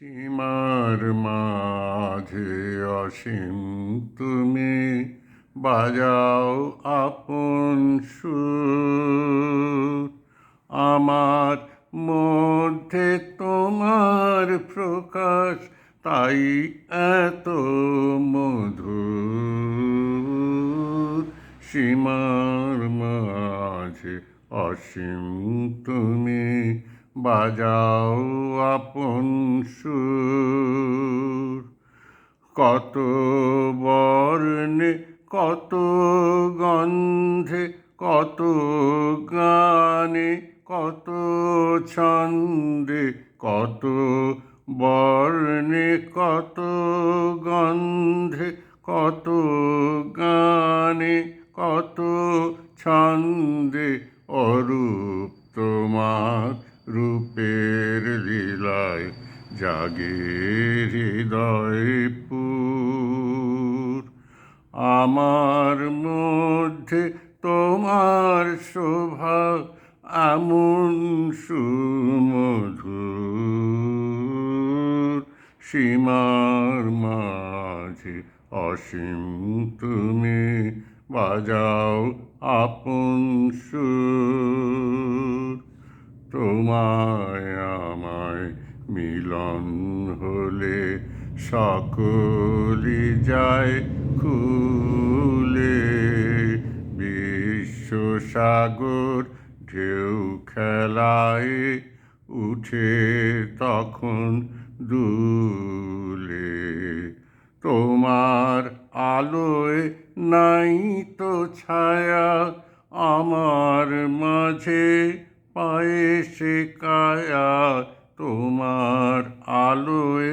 সীমার মাঝে অসীম, তুমি বাজাও আপন সুর। আমার মধ্যে তোমার প্রকাশ, তাই এত মধুর। সীমার মাঝে অসীম, তুমি বাজাও আপন সুর। কত বর্ণে, কত গন্ধে, কত গানে, কত ছন্দে, কত বর্ণে, কত গন্ধে, কত গানে, কত ছন্দে তোমার রূপের লীলায় জাগে হৃদয় পুর। আমার মধ্যে তোমার শোভা এমন সুমধুর। সীমার মাঝে অসীম তুমি বাজাও আপন সুর। তোমায় মিলন হলে সকলি যায় খুলে। বিশ্ব সাগর ঢেউ খেলায় উঠে তখন দুলে। তোমার আলোয় নাই তো ছায়া আমার মাঝে পায়ে কায়া তোমার আলোয়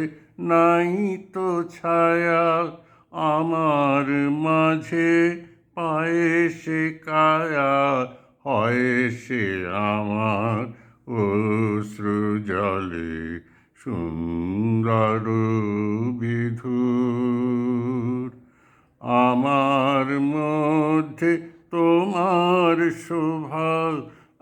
নাই তো ছায়া। আমার মাঝে পায়ে কায়া হয় সে আমার অশ্রু জলে। সুন্দর বিধুর, আমার মধ্যে তোমার শোভা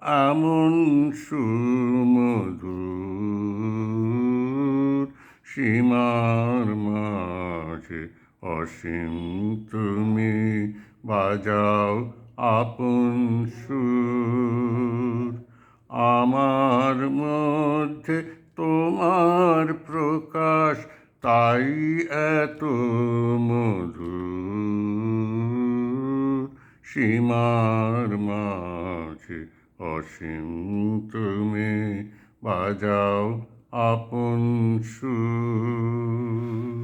এমন সুমধুর সীমার মাঝে অসীম তুমি বাজাও আপন সুর। আমার মধ্যে তোমার প্রকাশ, তাই এত মধুর। সীমার মাঝে অসীম তুমি বাজাও আপন সুর।